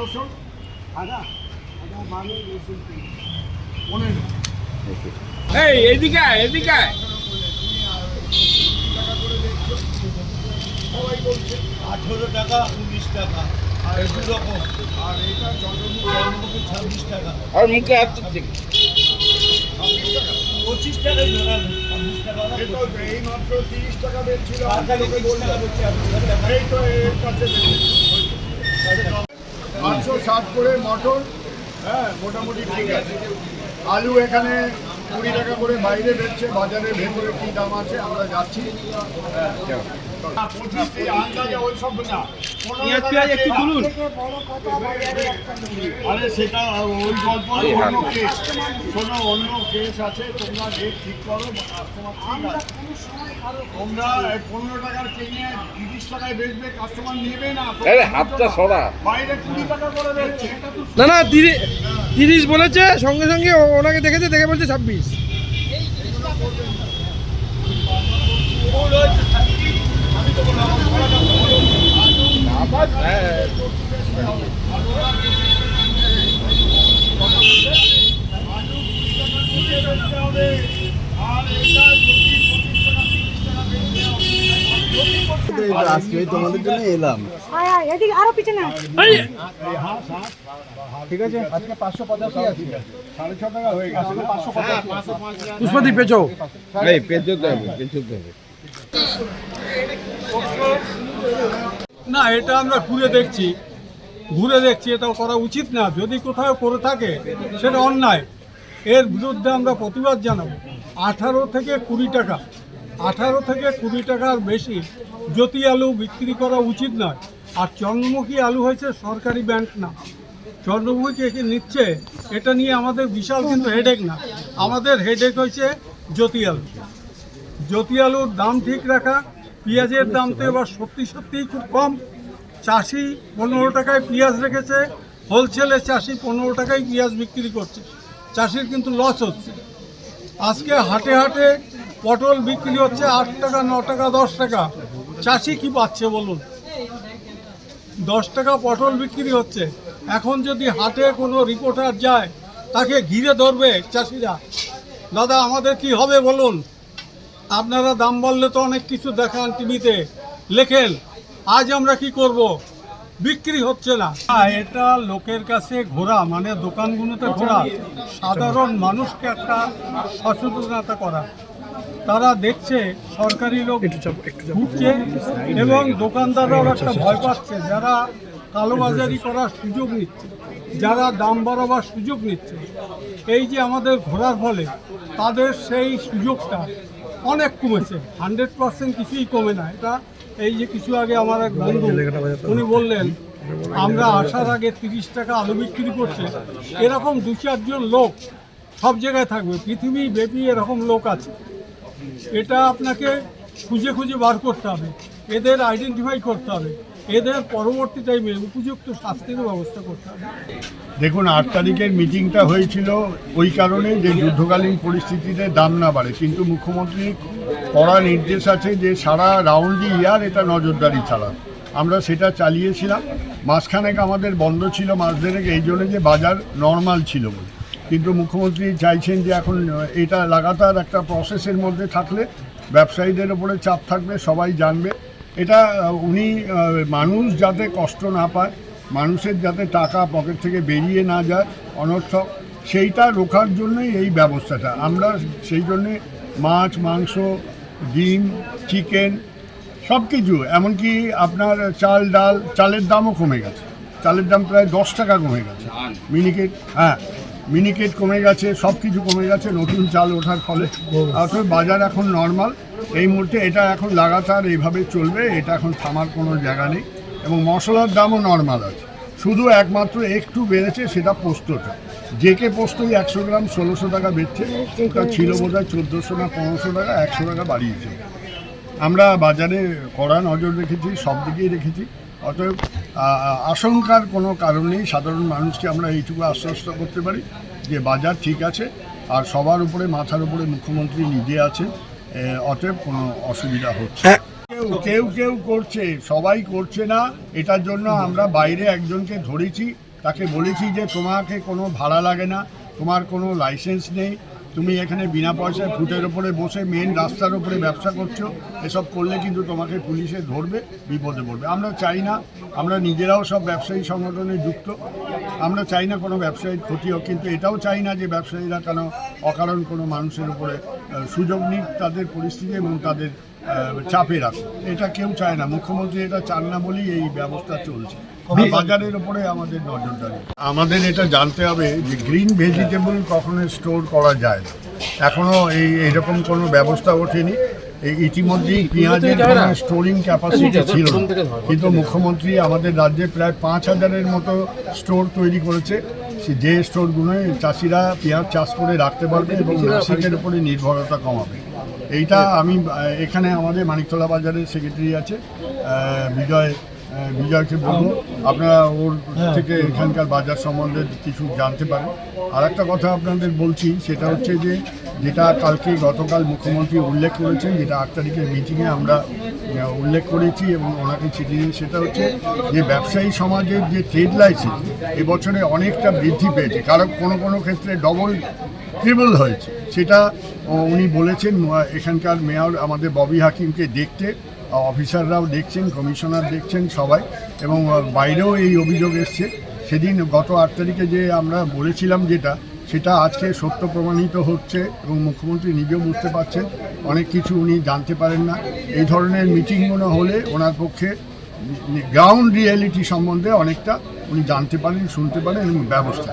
ষোলোশো আদা আদা বারো রসুন পনেরো এই এদিকে এদিকে আয়। সবাই বলছে আঠেরো টাকা উনিশ টাকা আর দু রকম। আর এটা চন্দ্রমুখী ছাব্বিশ টাকা। আর মুখে হাত দিক। পঁচিশ ধরান ছাব্বিশ টাকা এই মাত্র তিরিশ টাকা তিরিশ টাকা টাকা। এই তো এর কাছে পাঁচশো ষাট করে মটন হ্যাঁ মোটামুটি ঠিক আছে। আলু এখানে কুড়ি টাকা করে বাইরে বেচছে বাজারে ভেতরে কি দাম আছে আমরা যাচ্ছি। হ্যাঁ, পঁচিশ আন্দাজে ওই সব না। পেঁয়াজ পেঁয়াজ একটু তুলুন। আরে সেটা ওই গল্প অন্য কেস শোনো অন্য কেস আছে তোমরা রেট ঠিক করো কাস্টমার তোমরা পনেরো টাকার কিনে তিরিশ টাকায় বেচবে কাস্টমার নেবে না। হাতটা সরা। বাইরে কুড়ি টাকা করে বেচছে না না তিরিশ বলেছে সঙ্গে সঙ্গে ও- ওনাকে দেখেছে দেখে বলছে ছাব্বিশ। আজকে তোমাদের জন্য এলাম। এদিকে আরও পিছনে ঠিক আছে আজকে পাঁচশো পঁচাশি আছে। সাড়ে ছ টাকা হয়ে গেছে। পাঁচশো পুষ্পদীপ পেছো এই পেঁচোতে হবে পেঁচোতে হবে না, এটা আমরা ঘুরে দেখছি। ঘুরে দেখছি, এটাও করা উচিত না। যদি কোথাও করে থাকে, সেটা অন্যায়। এর বিরুদ্ধে আমরা প্রতিবাদ জানাব। আঠারো থেকে কুড়ি টাকা। আঠারো থেকে কুড়ি টাকার বেশি জ্যোতি আলু বিক্রি করা উচিত নয়। আর চন্দ্রমুখী আলু হয়েছে সরকারি ব্যাংক না। চন্দ্রমুখী একে নিচ্ছে, এটা নিয়ে আমাদের বিশাল কিন্তু হেডেক না। আমাদের হেডেক হয়েছে জ্যোতি আলু। জ্যোতি আলুর দাম ঠিক রাখা পেঁয়াজের দাম তো এবার সত্যি সত্যিই খুব কম। চাষি পনেরো টাকায় পেঁয়াজ রেখেছে হোলসেলে চাষি পনেরো টাকায় পেঁয়াজ বিক্রি করছে। চাষির কিন্তু লস হচ্ছে। আজকে হাটে হাটে পটল বিক্রি হচ্ছে আট টাকা, ন টাকা, দশ টাকা। চাষি কি পাচ্ছে বলুন? দশ টাকা পটল বিক্রি হচ্ছে। এখন যদি হাটে কোনো রিপোর্টার যায়, তাকে ঘিরে ধরবে চাষিরা। দাদা, আমাদের কি হবে বলুন? আপনারা দাম বললে তো অনেক কিছু দেখান টিভিতে। লেখেন আজ আমরা কি করব? বিক্রি হচ্ছে না। এটা লোকের কাছে ঘোরা মানে দোকানগুলোতে ঘোরা। সাধারণ মানুষকে একটা সচেতনতা করা। তারা দেখছে সরকারি লোক ঘুরছে এবং দোকানদাররাও একটা ভয় পাচ্ছে যারা কালোবাজারি করার সুযোগ নিচ্ছে যারা দাম বাড়াবার সুযোগ নিচ্ছে। এই যে আমাদের ঘোরার ফলে তাদের সেই সুযোগটা অনেক কমেছে। হান্ড্রেড পার্সেন্ট কিছুই কমে না। এটা এই যে কিছু আগে আমার এক বন্ধু, উনি বললেন, আমরা আসার আগে তিরিশ টাকা আলু বিক্রি করছে। এরকম দু চারজন লোক সব জায়গায় থাকবে। পৃথিবী ব্যাপী এরকম লোক আছে। এটা আপনাকে খুঁজে খুঁজে বার করতে হবে। এদের আইডেন্টিফাই করতে হবে। এদের পরবর্তী টাইমে উপযুক্ত শাস্তির ব্যবস্থা করতে হবে। দেখুন, আট তারিখের মিটিংটা হয়েছিল ওই কারণে যে যুদ্ধকালীন পরিস্থিতিতে দাম না বাড়ে। কিন্তু মুখ্যমন্ত্রী কড়া নির্দেশ আছে যে সারা রাউন্ড ইয়ার এটা নজরদারি চালান আমরা সেটা চালিয়েছিলাম। মাঝখানেক আমাদের বন্ধ ছিল, মাস দেড়েক, এই জন্য যে বাজার নর্মাল ছিল বলে। কিন্তু মুখ্যমন্ত্রী চাইছেন যে এখন এটা লাগাতার একটা প্রসেসের মধ্যে থাকলে ব্যবসায়ীদের ওপরে চাপ থাকবে, সবাই জানবে। এটা উনি মানুষ যাতে কষ্ট না পায় মানুষের যাতে টাকা পকেট থেকে বেরিয়ে না যায় অনর্থক সেইটা রোখার জন্যই এই ব্যবস্থাটা। আমরা সেই জন্যে মাছ মাংস ডিম চিকেন সব কিছু এমনকি আপনার চাল ডাল চালের দামও কমে গেছে। চালের দাম প্রায় দশ টাকা কমে গেছে। মিনিকেট হ্যাঁ মিনিকেট কমে গেছে সব কিছু কমে গেছে নতুন চাল ওঠার ফলে। অর্থাৎ বাজার এখন নর্মাল। এই মুহূর্তে এটা এখন লাগাতার এইভাবে চলবে, এটা এখন থামার কোনো জায়গা নেই এবং মশলার দামও নর্মাল আছে। শুধু একমাত্র একটু বেড়েছে সেটা পোস্তটা। যে জেকে পোস্তই একশো গ্রাম ষোলোশো টাকা বেচছে, ওটা ছিল বোধ হয় চোদ্দোশো না পনেরোশো টাকা, একশো টাকা বাড়িয়েছে। আমরা বাজারে কড়া নজর রেখেছি, সব দিকেই রেখেছি। অতএব আশঙ্কার কোনো কারণ নেই, সাধারণ মানুষকে আমরা এইটুকু আশ্বস্ত করতে পারি যে বাজার ঠিক আছে, আর সবার উপরে, মাথার উপরে মুখ্যমন্ত্রী নিজে আছেন। অতএব কোনো অসুবিধা হচ্ছে কেউ কেউ কেউ করছে সবাই করছে না। এটার জন্য আমরা বাইরে একজনকে ধরেছি তাকে বলেছি যে তোমাকে কোনো ভাড়া লাগে না তোমার কোনো লাইসেন্স নেই তুমি এখানে বিনা পয়সায় ফুটের ওপরে বসে মেন রাস্তার ওপরে ব্যবসা করছ, এসব করলে কিন্তু তোমাকে পুলিশে ধরবে, বিপদে পড়বে। আমরা চাই না, আমরা নিজেরাও সব ব্যবসায়ী সংগঠনে যুক্ত, আমরা চাই না কোনো ব্যবসায়ীর ক্ষতি হোক, কিন্তু এটাও চাই না যে ব্যবসায়ীরা কেন অকারণ কোনো মানুষের উপরে সুযোগ নিক, তাদের পরিস্থিতি এবং তাদের চাপে রাখুক এটা কেউ চায় না। মুখ্যমন্ত্রী এটা চান না বলেই এই ব্যবস্থা চলছে। বাজারের উপরে আমাদের নজরদারি আমাদের এটা জানতে হবে যে গ্রিন ভেজিটেবল কখনো স্টোর করা যায় না। এখনও এই এরকম কোনো ব্যবস্থা ওঠেনি। এই ইতিমধ্যেই পেঁয়াজের স্টোরিং ক্যাপাসিটি ছিল না। কিন্তু মুখ্যমন্ত্রী আমাদের রাজ্যে প্রায় পাঁচ হাজারের মতো স্টোর তৈরি করেছে। সে যে স্টোরগুলোয় চাষিরা পেঁয়াজ চাষ করে রাখতে পারবে এবং নাসিকের উপরে নির্ভরতা কমাবে। এইটা আমি এখানে আমাদের মানিকতলা বাজারের সেক্রেটারি আছে বিজয় বিজয়কে বলব। আপনারা ওর থেকে এখানকার বাজার সম্বন্ধে কিছু জানতে পারেন। আর একটা কথা আপনাদের বলছি সেটা হচ্ছে যে যেটা কালকে গতকাল মুখ্যমন্ত্রী উল্লেখ করেছেন যেটা আট তারিখের মিটিংয়ে আমরা উল্লেখ করেছি এবং ওনাকে চিঠি দিই সেটা হচ্ছে যে ব্যবসায়ী সমাজের যে ট্রেড লাইসেন্স, এবছরে অনেকটা বৃদ্ধি পেয়েছে। কারণ কোনো কোনো ক্ষেত্রে ডবল ট্রিবল হয়েছে। সেটা উনি বলেছেন এখানকার মেয়র আমাদের ববি হাকিমকে দেখতে, অফিসাররাও দেখছেন, কমিশনার দেখছেন সবাই, এবং বাইরেও এই অভিযোগ এসছে। সেদিন গত আট তারিখে যে আমরা বলেছিলাম যেটা সেটা আজকে সত্য প্রমাণিত হচ্ছে এবং মুখ্যমন্ত্রী নিজেও বুঝতে পারছেন, অনেক কিছু উনি জানতে পারেন না এই ধরনের মিটিংগুলো হলে ওনার পক্ষে গ্রাউন্ড রিয়েলিটি সম্বন্ধে অনেকটা উনি জানতে পারেন, শুনতে পারেন এবং ব্যবস্থা।